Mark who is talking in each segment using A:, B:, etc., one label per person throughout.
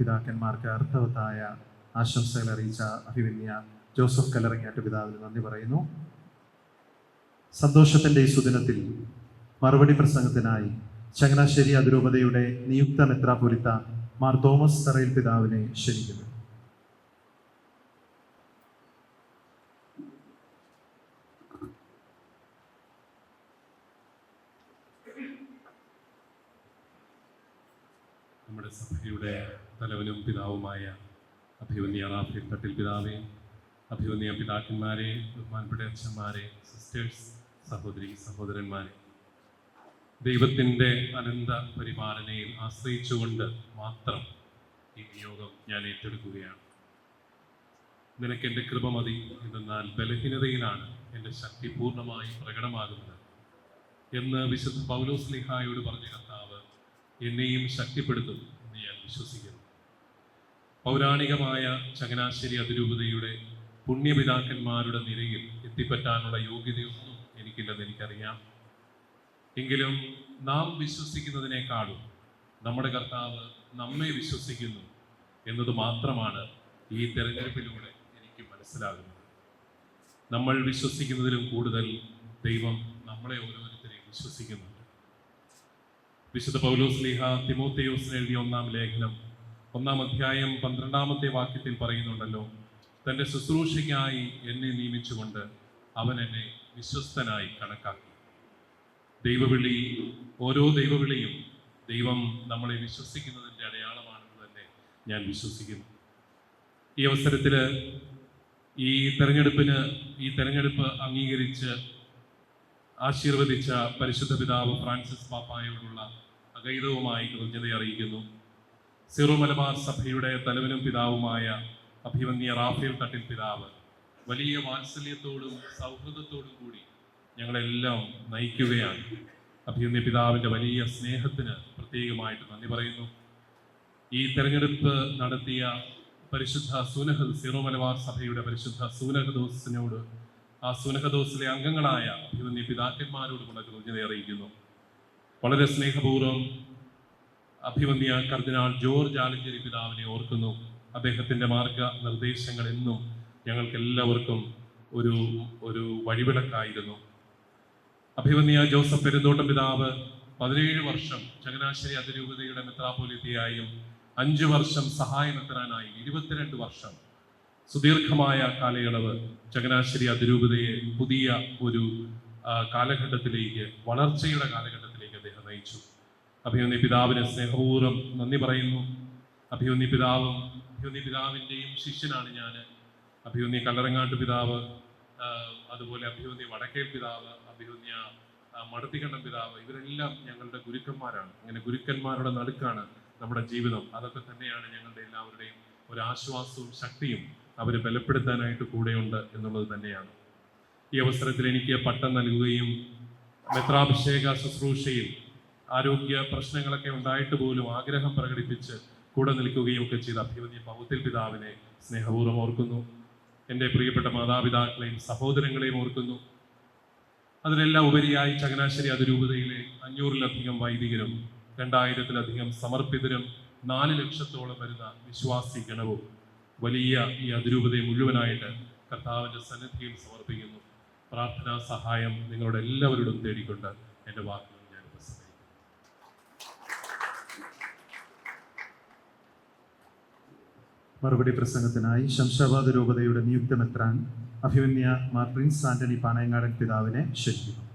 A: പിതാക്കന്മാർക്ക് അർത്ഥവത്തായ ആശംസകൾ അറിയിച്ച അഭിമന്യ ജോസഫ് കല്ലറങ്ങാട്ട് പിതാവിന് നന്ദി പറയുന്നു. സന്തോഷത്തിന്റെ ഈ സുദിനത്തിൽ മറുപടി പ്രസംഗത്തിനായി ചങ്ങനാശ്ശേരി അതിരൂപതയുടെ നിയുക്ത മെത്രാപൊലിത്ത മാർ തോമസ് തറയിൽ പിതാവിനെ ക്ഷണിക്കുന്നു
B: നമ്മുടെ സഭയുടെ തലവനും പിതാവുമായ അഭിവന്യ റാഫേൽ തട്ടിൽ പിതാവേ അഭിവന്യ പിതാക്കന്മാരെ ബഹുമാനപ്പെട്ട അച്ഛന്മാരെ സിസ്റ്റേഴ്സ് സഹോദരി സഹോദരന്മാരെ. ദൈവത്തിന്റെ അനന്ത പരിപാലനയിൽ ആശ്രയിച്ചുകൊണ്ട് മാത്രം ഈ നിയോഗം ഞാൻ ഏറ്റെടുക്കുകയാണ്. നിനക്ക് എന്റെ കൃപ മതി എന്തെന്നാൽ ബലഹീനതയിലാണ് എന്റെ ശക്തി പൂർണമായി പ്രകടമാകുന്നത്. എന്ന് വിശുദ്ധ പൗലോസ് ലിഹായോട് പറഞ്ഞ കർത്താവ് എന്നെയും ശക്തിപ്പെടുത്തും. എന്ന് ഞാൻ വിശ്വസിക്കുന്നു. പൗരാണികമായ ചങ്ങനാശ്ശേരി അതിരൂപതയുടെ പുണ്യപിതാക്കന്മാരുടെ നിരയിൽ എത്തിപ്പറ്റാനുള്ള യോഗ്യതയൊന്നും എനിക്കില്ലെന്ന് എനിക്കറിയാം. എങ്കിലും നാം വിശ്വസിക്കുന്നതിനേക്കാളും നമ്മുടെ കർത്താവ് നമ്മെ വിശ്വസിക്കുന്നു എന്നത് മാത്രമാണ് ഈ തെരഞ്ഞെടുപ്പിലൂടെ എനിക്ക് മനസ്സിലാകുന്നത്. നമ്മൾ വിശ്വസിക്കുന്നതിലും കൂടുതൽ ദൈവം നമ്മളെ ഓരോരുത്തരെയും വിശ്വസിക്കുന്നുണ്ട് വിശുദ്ധ പൗലോസ് ലീഹ തിമോത്തയോസ് എഴുതിയ ഒന്നാം ലേഖനം ഒന്നാം അധ്യായം പന്ത്രണ്ടാമത്തെ വാക്യത്തിൽ പറയുന്നുണ്ടല്ലോ തന്റെ ശുശ്രൂഷയ്ക്കായി എന്നെ നിയമിച്ചുകൊണ്ട് അവൻ എന്നെ വിശ്വസ്തനായി കണക്കാക്കി. ദൈവവിളി ഓരോ ദൈവവിളിയും ദൈവം നമ്മളെ വിശ്വസിക്കുന്നതിന്റെ അടയാളമാണെന്ന് തന്നെ ഞാൻ വിശ്വസിക്കുന്നു. ഈ അവസരത്തിൽ ഈ തെരഞ്ഞെടുപ്പിന് ഈ തെരഞ്ഞെടുപ്പ് അംഗീകരിച്ച് ആശീർവദിച്ച പരിശുദ്ധ പിതാവ് ഫ്രാൻസിസ് പാപ്പായോടുള്ള അഗൈതവുമായി കൃതജ്ഞത അറിയിക്കുന്നു. സിറോ മലബാർ സഭയുടെ തലവനും പിതാവുമായ അഭിവന്യ റാഫേൽ തട്ടിൽ പിതാവ് വലിയ വാത്സല്യത്തോടും സൗഹൃദത്തോടും കൂടി ഞങ്ങളെല്ലാം നയിക്കുകയാണ്. അഭിവന്യ പിതാവിന്റെ വലിയ സ്നേഹത്തിന് പ്രത്യേകമായിട്ട് നന്ദി പറയുന്നു. ഈ തെരഞ്ഞെടുപ്പ് നടത്തിയ പരിശുദ്ധ സൂനഹ സിറോ മലബാർ സഭയുടെ പരിശുദ്ധ സൂനഹദോസിനോട് സുനഹദോസിലെ അംഗങ്ങളായ അഭിമന്യ കൂടെ കൃതജ്ഞത അറിയിക്കുന്നു. വളരെ സ്നേഹപൂർവം അഭിമന്യ കർദിനാൾ ജോർജ് ആലഞ്ചേരി പിതാവിനെ ഓർക്കുന്നു. അദ്ദേഹത്തിന്റെ മാർഗ നിർദ്ദേശങ്ങൾ എന്നും ഞങ്ങൾക്ക് എല്ലാവർക്കും ഒരു ഒരു വഴിവിളക്കായിരുന്നു. അഭിമന്യ ജോസഫ് പെരുന്തോട്ടം പിതാവ് പതിനേഴ് വർഷം ചങ്ങനാശ്ശേരി അതിരൂപതയുടെ മെത്രാപോലിത്തയായും അഞ്ചു വർഷം സഹായമെത്തനായി ഇരുപത്തിരണ്ട് വർഷം സുദീർഘമായ കാലയളവ് ചങ്ങനാശ്ശേരി അതിരൂപതയെ പുതിയ ഒരു കാലഘട്ടത്തിലേക്ക് വളർച്ചയുടെ കാലഘട്ടത്തിലേക്ക് അദ്ദേഹം നയിച്ചു. അഭിമന്യ പിതാവിന് സ്നേഹപൂർവം നന്ദി പറയുന്നു. അഭിമന്യ പിതാവും അഭിമന്യ പിതാവിന്റെയും ശിഷ്യനാണ് ഞാൻ അഭിമന്യ കല്ലറങ്ങാട്ട് പിതാവ് അതുപോലെ അഭിമന്യ വടക്കേ പിതാവ് അഭിമന്യ മടത്തിക്കണ്ടം പിതാവ് ഇവരെല്ലാം ഞങ്ങളുടെ ഗുരുക്കന്മാരാണ്. അങ്ങനെ ഗുരുക്കന്മാരുടെ നടുക്കാണ് നമ്മുടെ ജീവിതം. അതൊക്കെ തന്നെയാണ് ഞങ്ങളുടെ എല്ലാവരുടെയും ഒരു ആശ്വാസവും ശക്തിയും. അവരെ ബലപ്പെടുത്താനായിട്ട് കൂടെയുണ്ട് എന്നുള്ളത് തന്നെയാണ്. ഈ അവസരത്തിൽ എനിക്ക് പട്ടം നൽകുകയും മെത്രാഭിഷേക ശുശ്രൂഷയിൽ ആരോഗ്യ പ്രശ്നങ്ങളൊക്കെ ഉണ്ടായിട്ട് പോലും ആഗ്രഹം പ്രകടിപ്പിച്ച് കൂടെ നിൽക്കുകയും ഒക്കെ ചെയ്ത അഭിമന്യ പൗത്തിൽ പിതാവിനെ സ്നേഹപൂർവം ഓർക്കുന്നു. എന്റെ പ്രിയപ്പെട്ട മാതാപിതാക്കളെയും സഹോദരങ്ങളെയും ഓർക്കുന്നു. അതിലെല്ലാം ഉപരിയായി ചങ്ങനാശ്ശേരി അതിരൂപതയിലെ അഞ്ഞൂറിലധികം വൈദികരും രണ്ടായിരത്തിലധികം സമർപ്പിതരും നാല് ലക്ഷത്തോളം വരുന്ന വിശ്വാസി ഗണവും വലിയ ഈ അതിരൂപതയെ മുഴുവനായിട്ട് കർത്താവിന്റെ സന്നിധിയിൽ സമർപ്പിക്കുന്നു. പ്രാർത്ഥനാ സഹായം നിങ്ങളുടെ എല്ലാവരോടും തേടിക്കൊണ്ട് എന്റെ വാക്കുകൾ
A: മറുപടി പ്രസംഗത്തിനായി ശംഷാബാദ് രൂപതയുടെ നിയുക്ത മെത്രാൻ അഭിമന്യ മാർ പ്രിൻസ് ആന്റണി പാണയങ്ങാടൻ പിതാവിനെ ക്ഷണിക്കുന്നു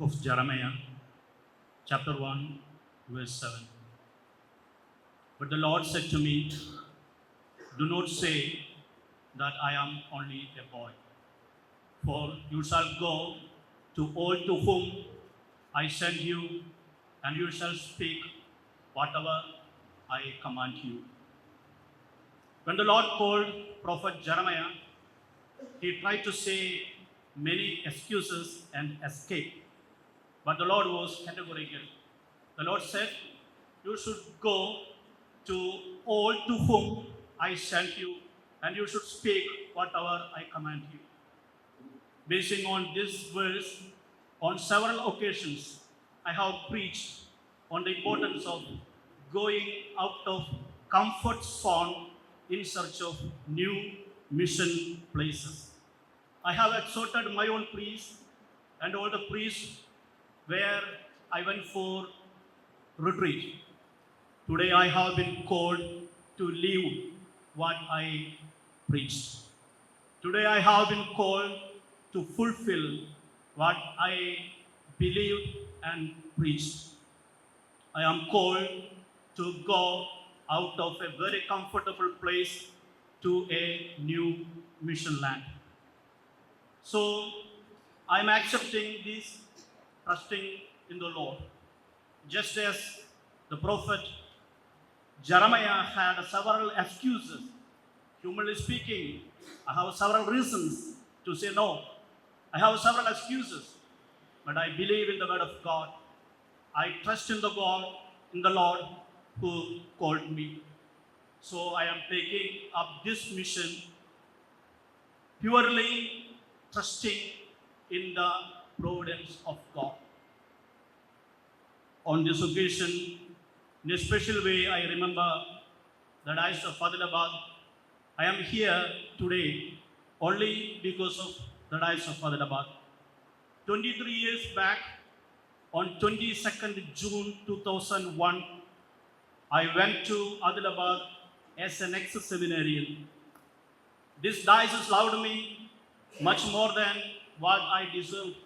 C: of Jeremiah, chapter 1, verse 7. But the Lord said to me, Do not say that I am only a boy, for you shall go to all to whom I send you, and you shall speak whatever I command you. When the Lord called prophet Jeremiah, he tried to say many excuses and escape. But the Lord was categorical. The Lord said, You should go to all to whom I sent you, and you should speak whatever I command you. Basing on this verse, on several occasions, I have preached on the importance of going out of comfort zone in search of new mission places. I have exhorted my own priests and all the priests where I went for retreat. Today I have been called to leave what I preached. Today I have been called to fulfill what I believed and preached. I am called to go out of a very comfortable place to a new mission land. So I'm accepting this, trusting in the Lord. Just as the prophet Jeremiah had several excuses, humanly speaking, I have several reasons to say no. I have several excuses, but I believe in the word of God. I trust in the God, in the Lord who called me. So I am taking up this mission purely trusting in the providence of God. On this occasion, in a special way, I remember the Dice of Fadilabad. I am here today only because of the Dice of Fadilabad. 23 years back, on 22nd June 2001, I went to Adilabad as an ex-seminarian. This diocese loved me much more than what I deserved.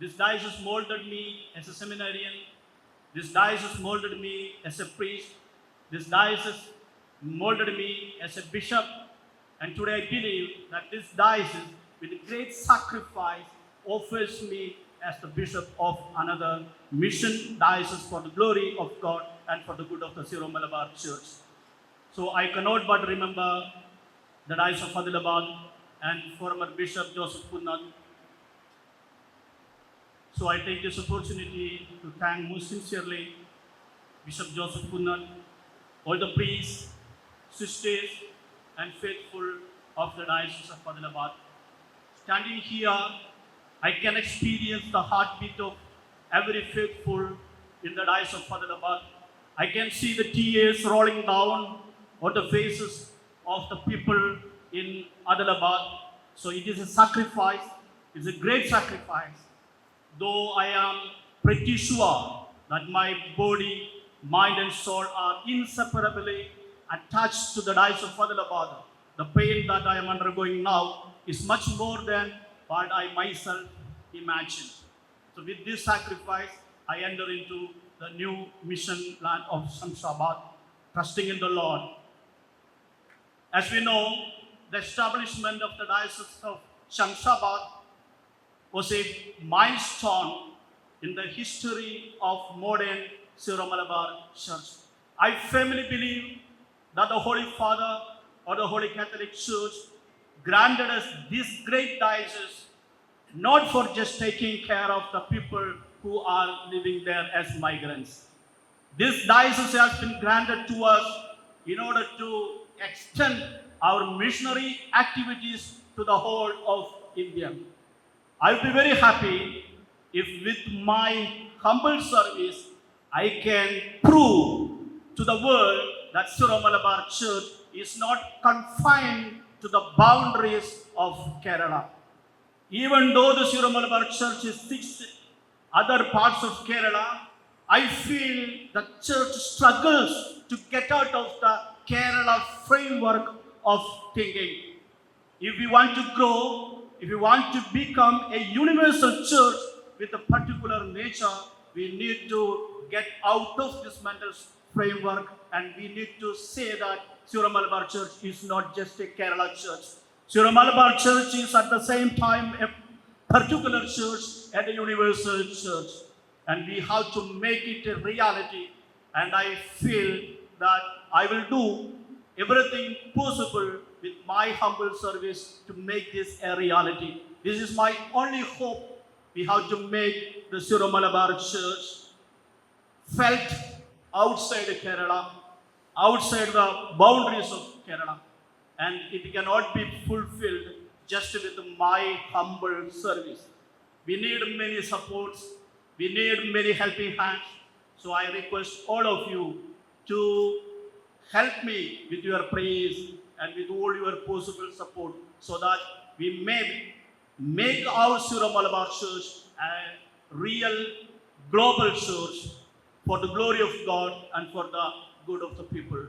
C: This diocese molded me as a seminarian. This diocese molded me as a priest. This diocese molded me as a bishop. And today I believe that this diocese, with great sacrifice, offers me as the bishop of another mission diocese for the glory of God and for the good of the Syro Malabar Church. So I cannot but remember the Diocese of Adilabad and former Bishop Joseph Punnat. So I take this opportunity to thank most sincerely Bishop Joseph Punnat, all the priests, sisters, and faithful of the Diocese of Adilabad. Standing here, I can experience the heartbeat of every faithful in the Diocese of Adilabad. I can see the tears rolling down on the faces of the people in Adilabad. So it is a sacrifice, it's a great sacrifice. Though I am pretty sure that my body, mind, and soul are inseparably attached to the dice of Adilabad, the pain that I am undergoing now is much more than what I myself imagined. So, with this sacrifice, I enter into the new mission land of Shamshabad, trusting in the Lord as we know, the establishment of the Diocese of Shamshabad was a milestone in the history of modern Syro Malabar Church. I firmly believe that the Holy Father or the Holy Catholic Church granted us this great diocese not for just taking care of the people who are living there as migrants. This diocese has been granted to us in order to extend our missionary activities to the whole of India. I will be very happy if, with my humble service, I can prove to the world that Syro Malabar Church is not confined to the boundaries of Kerala. Even though the Syro Malabar Church is six other parts of Kerala, I feel the church struggles to get out of the Kerala framework of thinking. If we want to grow, if we want to become a universal church with a particular nature, we need to get out of this mental framework and we need to say that Syro Malabar Church is not just a Kerala church. Syro Malabar Church is at the same time a particular church and a universal church. And we have to make it a reality. And I feel that I will do everything possible with my humble service to make this a reality. This is my only hope. We have to make the Syro Malabar Church felt outside Kerala, outside the boundaries of Kerala. And it cannot be fulfilled just with my humble service. We need many supports, we need many helping hands. So I request all of you to help me with your praise and with all your possible support so that we may make our Sura Malabar Church a real global church for the glory of God and for the good of the people.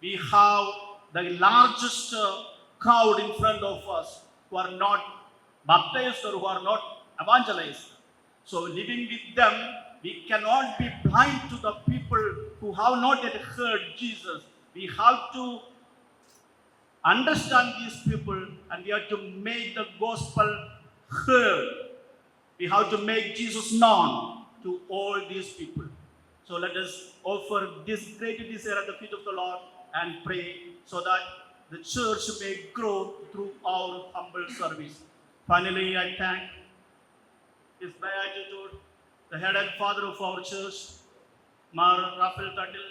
C: We have the largest uh, crowd in front of us who are not baptized or who are not evangelized. So, living with them, we cannot be blind to the people who have not yet heard Jesus. We have to understand these people and we have to make the gospel heard. We have to make Jesus known to all these people. So let us offer this great desire at the feet of the Lord and pray so that the church may grow through our humble service. Finally, I thank His Beatitude, the head and father of our church, Mar Raphael Tatil,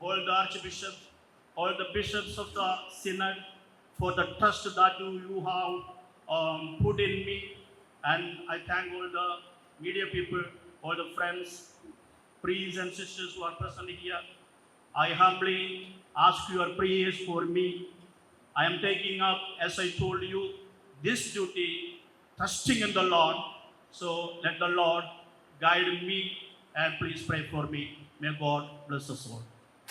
C: all the archbishops, all the bishops of the synod for the trust that you, you have um, put in me. And I thank all the media people, all the friends, priests and sisters who are present here. I humbly ask your prayers for me. I am taking up, as I told you, this duty, trusting in the Lord. So let the Lord guide me and please pray for me. May God bless us all.